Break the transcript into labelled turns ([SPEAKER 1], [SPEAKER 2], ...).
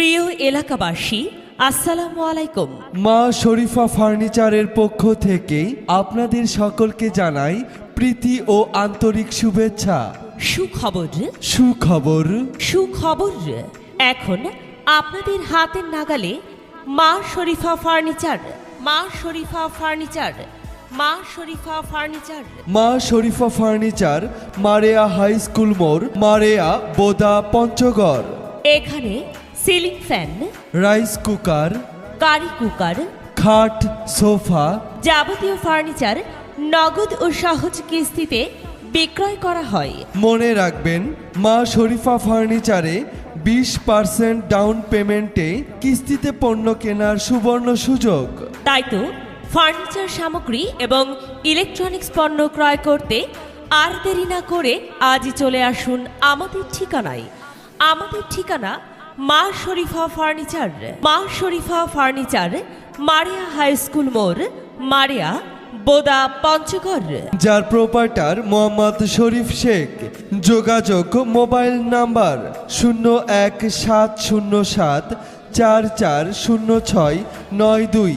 [SPEAKER 1] প্রিয় এলাকাবাসী আসসালামু আলাইকুম।
[SPEAKER 2] মা শরীফা ফার্নিচারের পক্ষ থেকে আপনাদের সকলকে জানাই প্রীতি ও আন্তরিক শুভেচ্ছা।
[SPEAKER 1] সুখবর।
[SPEAKER 2] সুখবর।
[SPEAKER 1] সুখবর। এখন আপনাদের হাতের নাগালে মা শরীফা ফার্নিচার মা Sharifa furniture Ma Sharifa furniture.
[SPEAKER 2] Ma Sharifa furniture Mareya high school মোড় মারেয়া বোদা পঞ্চগড়।
[SPEAKER 1] এখানে ceiling fan
[SPEAKER 2] rice cooker
[SPEAKER 1] curry cooker
[SPEAKER 2] খাট সোফা
[SPEAKER 1] যাবতীয় ফার্নিচার নগদ ও সহজ কিস্তিতে বিক্রয় করা হয়।
[SPEAKER 2] মনে রাখবেন মা শরীফা ফার্নিচারে বিশ পার্সেন্ট ডাউন পেমেন্টে কিস্তিতে পণ্য কেনার সুবর্ণ সুযোগ।
[SPEAKER 1] তাই তো ফার্নিচার সামগ্রী এবং ইলেকট্রনিক্স পণ্য ক্রয় করতে আর দেরি না করে আজই চলে আসুন আমাদের ঠিকানায়। আমাদের ঠিকানা Ma Sharifa furniture, Ma Sharifa furniture, Mariya high school মোড় মারিয়া বোদা পঞ্চগড়।
[SPEAKER 2] যার প্রোপাইটার মোহাম্মদ শরীফ শেখ। যোগাযোগ মোবাইল নাম্বার শূন্য এক সাত শূন্য সাত চার চার শূন্য ছয় নয় দুই।